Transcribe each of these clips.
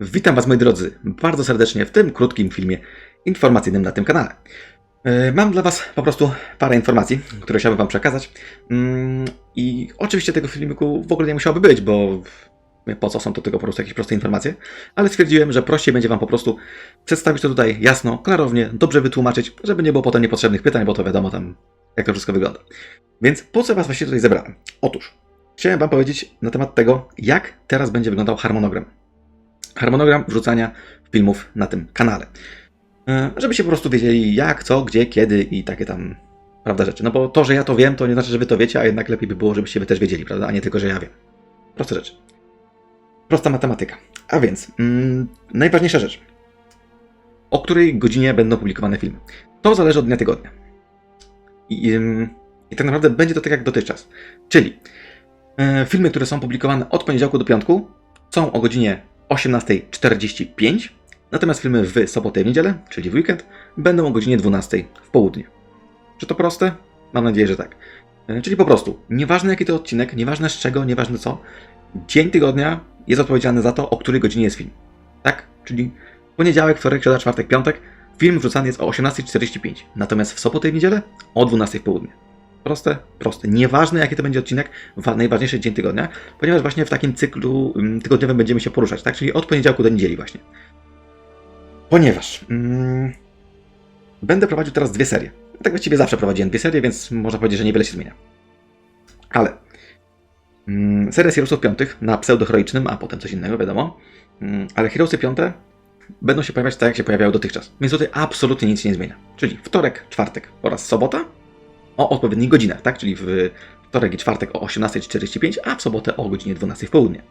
Witam Was moi drodzy bardzo serdecznie w tym krótkim filmie informacyjnym na tym kanale. E, Mam dla Was po prostu parę informacji, które chciałbym Wam przekazać. Mm, I oczywiście tego filmiku w ogóle nie musiałoby być, bo po co są to tylko po prostu jakieś proste informacje, ale stwierdziłem, że prościej będzie Wam po prostu przedstawić to tutaj jasno, klarownie, dobrze wytłumaczyć, żeby nie było potem niepotrzebnych pytań, bo to wiadomo tam, jak to wszystko wygląda. Więc po co Was właściwie tutaj zebrałem? Otóż, chciałem Wam powiedzieć na temat tego, jak teraz będzie wyglądał harmonogram harmonogram wrzucania filmów na tym kanale. E, Żebyście po prostu wiedzieli jak, co, gdzie, kiedy i takie tam, prawda, rzeczy. No bo to, że ja to wiem, to nie znaczy, że wy to wiecie, a jednak lepiej by było, żebyście wy też wiedzieli, prawda, a nie tylko, że ja wiem. Proste rzeczy. Prosta matematyka. A więc, mm, najważniejsza rzecz. O której godzinie będą publikowane filmy? To zależy od dnia tygodnia. I, ym, i tak naprawdę będzie to tak jak dotychczas. Czyli e, filmy, które są publikowane od poniedziałku do piątku, są o godzinie 18.45, natomiast filmy w sobotę i w niedzielę, czyli w weekend, będą o godzinie 12 w południe. Czy to proste? Mam nadzieję, że tak. E, Czyli po prostu, nieważne jaki to odcinek, nieważne z czego, nieważne co, dzień tygodnia jest odpowiedzialny za to, o której godzinie jest film. Tak? Czyli poniedziałek, wtorek, środa, czwartek, piątek, film wrzucany jest o 18.45, natomiast w sobotę i niedzielę o 12 w południe. Proste, proste. Nieważne jaki to będzie odcinek, wa- najważniejszy dzień tygodnia, ponieważ właśnie w takim cyklu ym, tygodniowym będziemy się poruszać, tak? Czyli od poniedziałku do niedzieli właśnie. Ponieważ mm, będę prowadził teraz dwie serie. Tak właściwie zawsze prowadziłem dwie serie, więc można powiedzieć, że niewiele się zmienia. Ale mm, seria z Heroesów piątych na pseudoheroicznym, a potem coś innego, wiadomo. Mm, ale Heroesy piąte będą się pojawiać tak, jak się pojawiały dotychczas. Więc tutaj absolutnie nic się nie zmienia. Czyli wtorek, czwartek oraz sobota o odpowiednich godzinach, tak? Czyli w wtorek i czwartek o 18.45, a w sobotę o godzinie 12 w południe.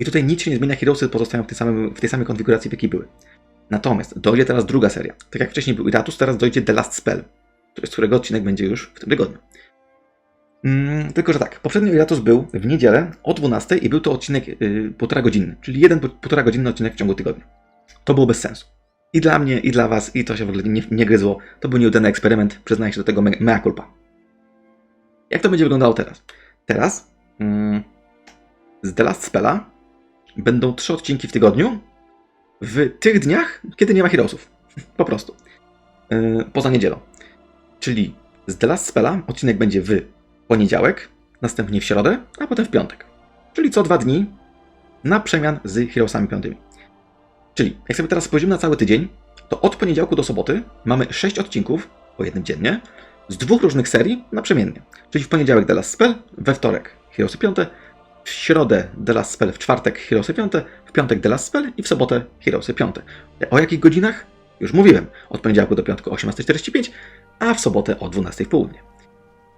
I tutaj nic się nie zmienia, Heroesy pozostają w tej, samym, w tej samej konfiguracji, w jakiej były. Natomiast dojdzie teraz druga seria. Tak jak wcześniej był Iratus, teraz dojdzie The Last Spell, jest którego odcinek będzie już w tym tygodniu. Mm, tylko, że tak, poprzednio Iratus był w niedzielę o 12 i był to odcinek yy, półtora godzinny, czyli jeden półtora godzinny odcinek w ciągu tygodnia. To było bez sensu. I dla mnie, i dla was, i to się w ogóle nie, nie gryzło. To był nieudany eksperyment, przyznaję się do tego me- mea culpa. Jak to będzie wyglądało teraz? Teraz mm, z The Last Spella będą trzy odcinki w tygodniu w tych dniach, kiedy nie ma Heroesów. Po prostu. Yy, poza niedzielą. Czyli z The Last Spella odcinek będzie w poniedziałek, następnie w środę, a potem w piątek. Czyli co dwa dni na przemian z Heroesami piątymi. Czyli jak sobie teraz spojrzymy na cały tydzień, to od poniedziałku do soboty mamy sześć odcinków po jednym dziennie z dwóch różnych serii naprzemiennie. Czyli w poniedziałek The Last Spell, we wtorek Heroesy 5, w środę The Last Spell, w czwartek Heroesy 5, w piątek The Last Spell i w sobotę Heroesy 5. O jakich godzinach? Już mówiłem. Od poniedziałku do piątku o 18.45, a w sobotę o 12.00 w południe.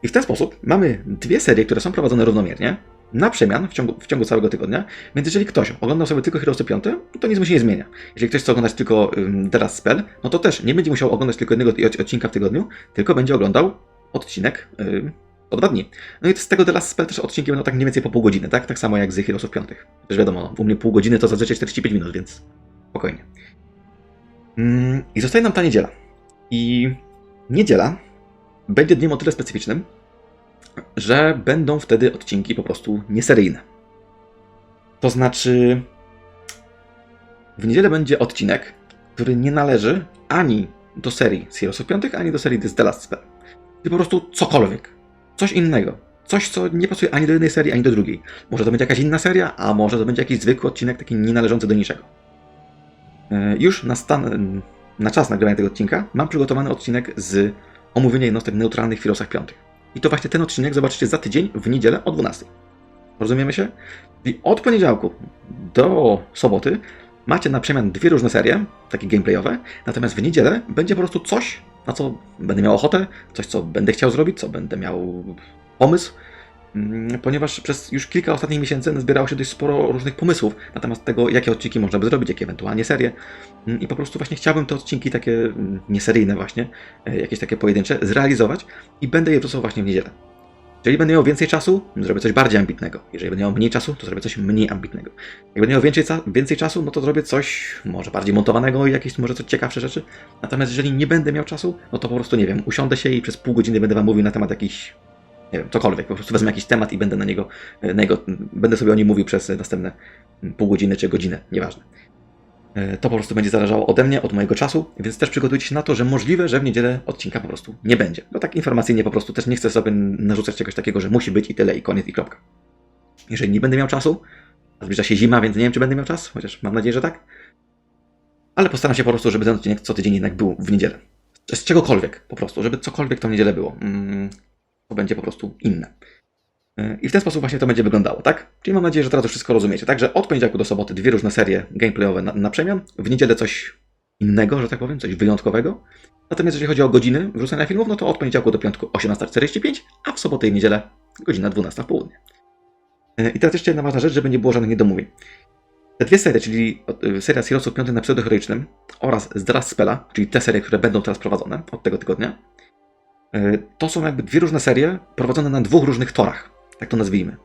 I w ten sposób mamy dwie serie, które są prowadzone równomiernie, na przemian w ciągu, w ciągu całego tygodnia, więc jeżeli ktoś oglądał sobie tylko Heroesy 5, to nic mu się nie zmienia. Jeżeli ktoś chce oglądać tylko um, Last Spell, no to też nie będzie musiał oglądać tylko jednego od- odcinka w tygodniu, tylko będzie oglądał odcinek ym, o dwa dni. No i z tego Last Spell też odcinki będą tak mniej więcej po pół godziny, tak? Tak samo jak z Heroesów 5. Też wiadomo, no, u mnie pół godziny to zazwyczaj 45 minut, więc spokojnie. Mm, I zostaje nam ta niedziela. I niedziela będzie dniem o tyle specyficznym, że będą wtedy odcinki po prostu nieseryjne. To znaczy, w niedzielę będzie odcinek, który nie należy ani do serii z Heroesów 5, ani do serii The Last Spell. Czyli po prostu cokolwiek. Coś innego. Coś, co nie pasuje ani do jednej serii, ani do drugiej. Może to będzie jakaś inna seria, a może to będzie jakiś zwykły odcinek, taki nie należący do niczego. E, Już na, stan, na czas nagrywania tego odcinka mam przygotowany odcinek z omówienia jednostek neutralnych w Heroesach 5. I to właśnie ten odcinek zobaczycie za tydzień w niedzielę o 12. Rozumiemy się? I od poniedziałku do soboty macie na przemian dwie różne serie, takie gameplayowe, natomiast w niedzielę będzie po prostu coś, na co będę miał ochotę, coś, co będę chciał zrobić, co będę miał pomysł, ponieważ przez już kilka ostatnich miesięcy nazbierało się dość sporo różnych pomysłów na temat tego, jakie odcinki można by zrobić, jakie ewentualnie serie. Mm, I po prostu właśnie chciałbym te odcinki takie mm, nieseryjne właśnie, e, jakieś takie pojedyncze, zrealizować i będę je wrzucał właśnie w niedzielę. Jeżeli będę miał więcej czasu, zrobię coś bardziej ambitnego. Jeżeli będę miał mniej czasu, to zrobię coś mniej ambitnego. Jak będę miał więcej, więcej czasu, no to zrobię coś może bardziej montowanego i jakieś może coś ciekawsze rzeczy. Natomiast jeżeli nie będę miał czasu, no to po prostu nie wiem, usiądę się i przez pół godziny będę wam mówił na temat jakiś, nie wiem, cokolwiek. Po prostu wezmę jakiś temat i będę na niego, na niego będę sobie o nim mówił przez następne pół godziny czy godzinę, nieważne. E, To po prostu będzie zależało ode mnie, od mojego czasu, więc też przygotujcie się na to, że możliwe, że w niedzielę odcinka po prostu nie będzie. No tak informacyjnie po prostu też nie chcę sobie narzucać czegoś takiego, że musi być i tyle, i koniec, i kropka. Jeżeli nie będę miał czasu, a zbliża się zima, więc nie wiem, czy będę miał czas, chociaż mam nadzieję, że tak. Ale postaram się po prostu, żeby ten odcinek co tydzień jednak był w niedzielę. Z czegokolwiek, po prostu, żeby cokolwiek tą niedzielę było. Mm, będzie po prostu inne. Yy, I w ten sposób właśnie to będzie wyglądało, tak? Czyli mam nadzieję, że teraz już wszystko rozumiecie. Także od poniedziałku do soboty dwie różne serie gameplayowe na, na przemian. W niedzielę coś innego, że tak powiem, coś wyjątkowego. Natomiast jeżeli chodzi o godziny wrzucania filmów, no to od poniedziałku do piątku 18.45, a w sobotę i niedzielę godzina 12 w południe. Yy, I teraz jeszcze jedna ważna rzecz, żeby nie było żadnych niedomówień. Te dwie serie, czyli y, seria Heroesów 5 na pseudoheroicznym oraz z Spella, czyli te serie, które będą teraz prowadzone od tego tygodnia, to są jakby dwie różne serie prowadzone na dwóch różnych torach, tak to nazwijmy.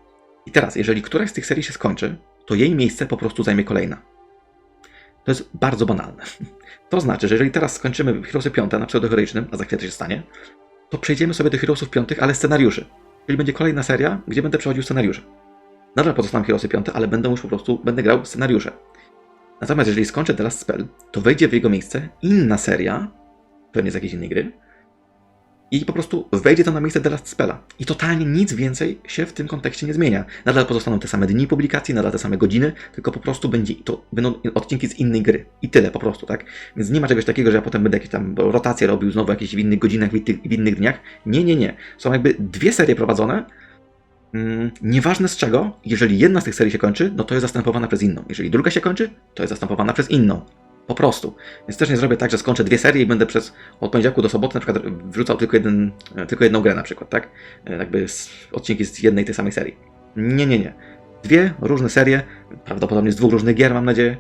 I teraz, jeżeli któraś z tych serii się skończy, to jej miejsce po prostu zajmie kolejna. To jest bardzo banalne. To znaczy, że jeżeli teraz skończymy Heroesy 5 na pseudoheroicznym, a za chwilę to się stanie, to przejdziemy sobie do Heroesów 5, ale scenariuszy. Czyli będzie kolejna seria, gdzie będę przechodził scenariusze. Nadal pozostanę Heroesy 5, ale będę już po prostu, będę grał scenariusze. Natomiast jeżeli skończę Last Spell, to wejdzie w jego miejsce inna seria, pewnie z jakiejś innej gry, i po prostu wejdzie to na miejsce The Last Spella. I totalnie nic więcej się w tym kontekście nie zmienia. Nadal pozostaną te same dni publikacji, nadal te same godziny, tylko po prostu będzie to będą odcinki z innej gry. I tyle po prostu, tak? Więc nie ma czegoś takiego, że ja potem będę jakieś tam rotacje robił znowu jakieś w innych godzinach, w innych, dniach. Nie, nie, nie. Są jakby dwie serie prowadzone, Mm, nieważne z czego, jeżeli jedna z tych serii się kończy, no to jest zastępowana przez inną. Jeżeli druga się kończy, to jest zastępowana przez inną. Po prostu. Więc też nie zrobię tak, że skończę dwie serie i będę przez od poniedziałku do soboty na przykład wrzucał tylko, jeden, e, tylko jedną grę na przykład, tak? E, Jakby z, odcinki z jednej tej samej serii. Nie, nie, nie. Dwie różne serie, prawdopodobnie z dwóch różnych gier, mam nadzieję,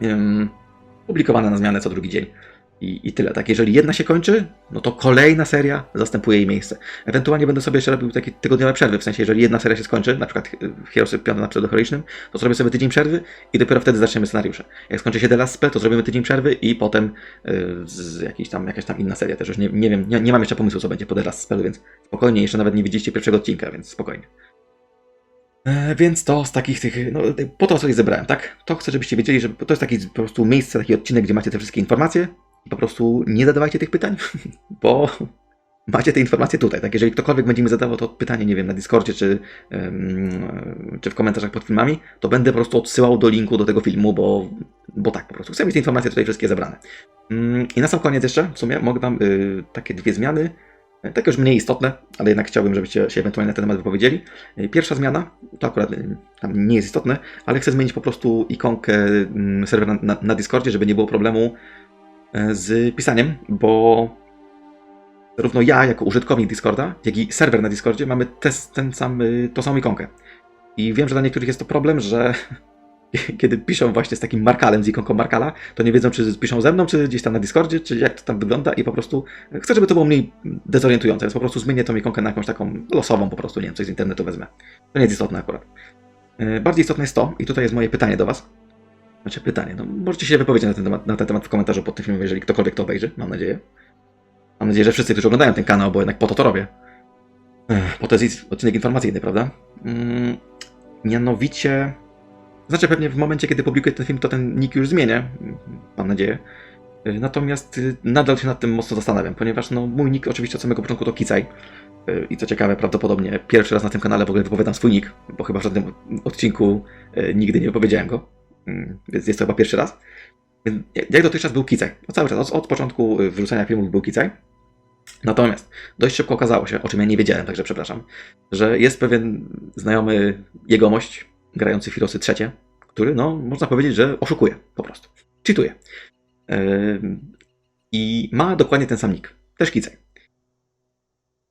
em, publikowane na zmianę co drugi dzień. I, I tyle, tak? Jeżeli jedna się kończy, no to kolejna seria zastępuje jej miejsce. Ewentualnie będę sobie jeszcze robił takie tygodniowe przerwy, w sensie, jeżeli jedna seria się skończy, na przykład Heroesy 5 na pseudoheroicznym, to zrobię sobie tydzień przerwy i dopiero wtedy zaczniemy scenariusze. Jak skończy się The Last Spell, to zrobimy tydzień przerwy i potem yy, jakiś tam, jakaś tam inna seria też już nie, nie wiem, nie, nie mam jeszcze pomysłu, co będzie po The Last Spellu, więc spokojnie, jeszcze nawet nie widzieliście pierwszego odcinka, więc spokojnie. E, Więc to z takich tych, no po to sobie zebrałem, tak? To chcę, żebyście wiedzieli, że to jest taki po prostu miejsce, taki odcinek, gdzie macie te wszystkie informacje po prostu nie zadawajcie tych pytań, bo macie te informacje tutaj, tak? Jeżeli ktokolwiek będzie mi zadawał to pytanie, nie wiem, na Discordzie czy, czy w komentarzach pod filmami, to będę po prostu odsyłał do linku do tego filmu, bo, bo tak po prostu. Chcę mieć te informacje tutaj wszystkie zebrane. Mm, I na sam koniec jeszcze, w sumie, mogę Wam y, takie dwie zmiany, takie już mniej istotne, ale jednak chciałbym, żebyście się ewentualnie na ten temat wypowiedzieli. Y, Pierwsza zmiana, to akurat tam nie jest istotne, ale chcę zmienić po prostu ikonkę mm, serwera na, na, Discordzie, żeby nie było problemu z pisaniem, bo zarówno ja jako użytkownik Discorda, jak i serwer na Discordzie mamy te, ten sam, y, tą samą ikonkę. I wiem, że dla niektórych jest to problem, że kiedy piszą właśnie z takim markalem, z ikonką markala, to nie wiedzą, czy piszą ze mną, czy gdzieś tam na Discordzie, czy jak to tam wygląda i po prostu chcę, żeby to było mniej dezorientujące, więc po prostu zmienię tą ikonkę na jakąś taką losową po prostu, nie wiem, coś z internetu wezmę. To nie jest istotne akurat. E, Bardziej istotne jest to, i tutaj jest moje pytanie do Was. Znaczy pytanie, no możecie się wypowiedzieć na ten temat, na ten temat w komentarzu pod tym filmem, jeżeli ktokolwiek to obejrzy, mam nadzieję. Mam nadzieję, że wszyscy, którzy oglądają ten kanał, bo jednak po to to robię. Ech, Po to jest odcinek informacyjny, prawda? Mm, mianowicie... Znaczy pewnie w momencie, kiedy publikuję ten film, to ten nick już zmienię. Mam nadzieję. Natomiast y, nadal się nad tym mocno zastanawiam, ponieważ no, mój nick oczywiście od samego początku to Kicaj. I co ciekawe, prawdopodobnie pierwszy raz na tym kanale w ogóle wypowiadam swój nick, bo chyba w żadnym odcinku y, nigdy nie wypowiedziałem go. Mm, Więc jest to chyba pierwszy raz. Jak dotychczas był Kicaj. No, cały czas, od, od początku y, wrzucania filmów był Kicaj. Natomiast dość szybko okazało się, o czym ja nie wiedziałem, także przepraszam, że jest pewien znajomy jegomość grający Firosy trzecie, który, no, można powiedzieć, że oszukuje po prostu. Cheatuje. Ym, I ma dokładnie ten sam nick. Też Kicaj.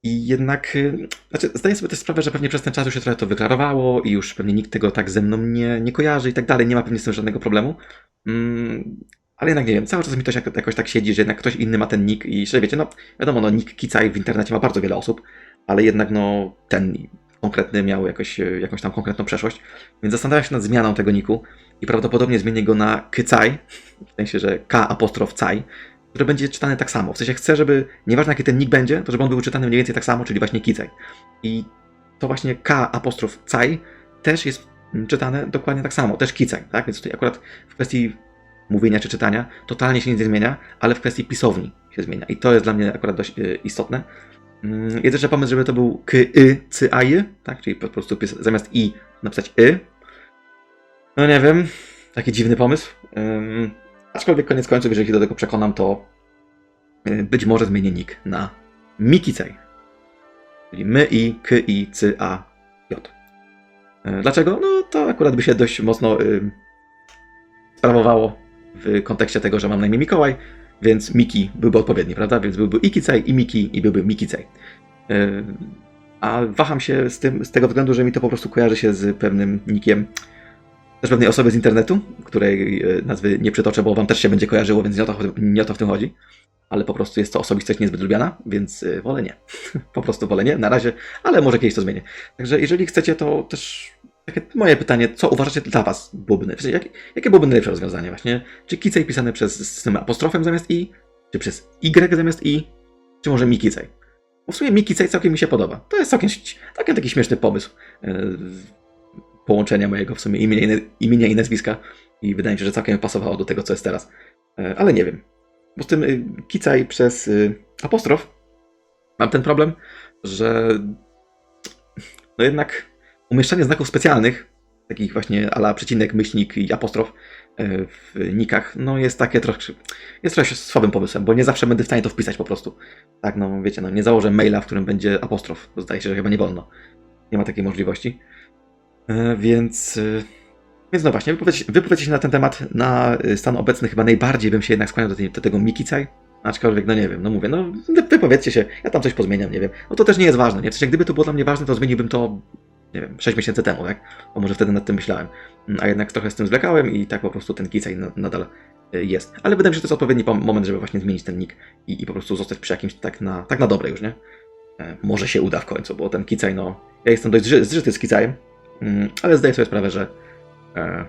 I jednak, y, znaczy, zdaję sobie też sprawę, że pewnie przez ten czas już się trochę to wyklarowało i już pewnie nikt tego tak ze mną nie, nie kojarzy i tak dalej, nie ma pewnie z tym żadnego problemu. Mm, ale jednak nie wiem, cały czas mi to się jak- jakoś tak siedzi, że jednak ktoś inny ma ten nick i że wiecie, no wiadomo, no nick Kicaj w internecie ma bardzo wiele osób, ale jednak no ten konkretny miał jakoś, e, jakąś tam konkretną przeszłość, więc zastanawiam się nad zmianą tego niku i prawdopodobnie zmienię go na Kycaj, w sensie, że K apostrof Caj, który będzie czytany tak samo. W sensie chcę, żeby, nieważne jaki ten nick będzie, to żeby on był czytany mniej więcej tak samo, czyli właśnie Kicaj. I to właśnie K apostrof Caj też jest mm, czytane dokładnie tak samo, też Kicaj, tak? Więc tutaj akurat w kwestii mówienia czy czytania totalnie się nic nie zmienia, ale w kwestii pisowni się zmienia. I to jest dla mnie akurat dość y, istotne. Mm, Jest jeszcze pomysł, żeby to był k, y, cy, a, y, tak? Czyli po prostu zamiast i napisać y. No nie wiem, taki dziwny pomysł. Aczkolwiek koniec końców, jeżeli się do tego przekonam, to y, być może zmienię nick na Mikicej. Czyli my i k, i, cy, a, j. Y, Dlaczego? No to akurat by się dość mocno y, sprawowało w kontekście tego, że mam na imię Mikołaj, więc Miki byłby odpowiedni, prawda? Więc byłby i i Miki, i byłby Mikicej. Yy, A waham się z tym z tego względu, że mi to po prostu kojarzy się z pewnym nikiem też pewnej osoby z internetu, której yy, nazwy nie przytoczę, bo wam też się będzie kojarzyło, więc nie o to, nie o to w tym chodzi. Ale po prostu jest to osobistość niezbyt lubiana, więc yy, wolę nie. po prostu wolę nie, na razie, ale może kiedyś to zmienię. Także jeżeli chcecie, to też takie moje pytanie, co uważacie dla was byłoby najlepsze? Jak, jakie byłoby najlepsze rozwiązanie właśnie? Czy Kicej pisane przez z tym apostrofem zamiast i? Czy przez Y zamiast i? Czy może Mikicej? Bo w sumie Mikicej całkiem mi się podoba. To jest całkiem, całkiem taki śmieszny pomysł yy, połączenia mojego w sumie imienia, i imienia i nazwiska i wydaje mi się, że całkiem pasowało do tego, co jest teraz. Yy, ale nie wiem. Bo z tym yy, Kicaj przez yy, apostrof mam ten problem, że no jednak umieszczanie znaków specjalnych, takich właśnie ala przecinek, myślnik i apostrof e, w nikach, no jest takie trochę, jest trochę słabym pomysłem, bo nie zawsze będę w stanie to wpisać po prostu. Tak, no wiecie, no nie założę maila, w którym będzie apostrof, zdaje się, że chyba nie wolno. Nie ma takiej możliwości. E, Więc, e, więc no właśnie, wypowiedzcie się na ten temat. Na e, stan obecny chyba najbardziej bym się jednak skłaniał do, tej, do tego Mikicaj. Aczkolwiek, no nie wiem, no mówię, no wy- wypowiedzcie się, ja tam coś pozmieniam, nie wiem. No to też nie jest ważne, nie? W sensie, gdyby to było dla mnie ważne, to zmieniłbym to, nie wiem, 6 miesięcy temu, tak? Bo może wtedy nad tym myślałem. Mm, A jednak trochę z tym zwlekałem i tak po prostu ten Kicaj na- nadal jest. Ale wydaje mi się, że to jest odpowiedni moment, żeby właśnie zmienić ten nick i, i po prostu zostać przy jakimś tak na, tak na dobre już, nie? Może się uda w końcu, bo ten Kicaj, no... Ja jestem dość zży- zżyty z Kicajem, ale zdaję sobie sprawę, że e,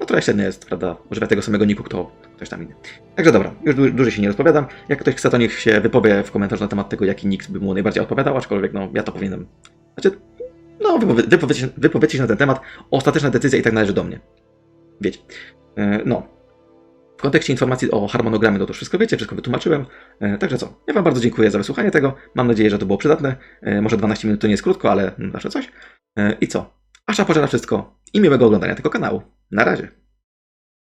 no trochę średnio jest, prawda, używać tego samego niku, kto ktoś tam inny. Także dobra, już dłu- dłużej się nie rozpowiadam. Jak ktoś chce, to niech się wypowie w komentarzu na temat tego, jaki nick by mu najbardziej odpowiadał, aczkolwiek no, ja to powinienem... Znaczy, no, wypowie, wypowiedzcie, się na ten temat. Ostateczna decyzja i tak należy do mnie. Wiecie. E, No. W kontekście informacji o harmonogramie, no to wszystko wiecie, wszystko wytłumaczyłem. E, Także co? Ja Wam bardzo dziękuję za wysłuchanie tego. Mam nadzieję, że to było przydatne. Może 12 minut to nie jest krótko, ale mm, zawsze coś. E, I co? Asza pożera wszystko i miłego oglądania tego kanału. Na razie.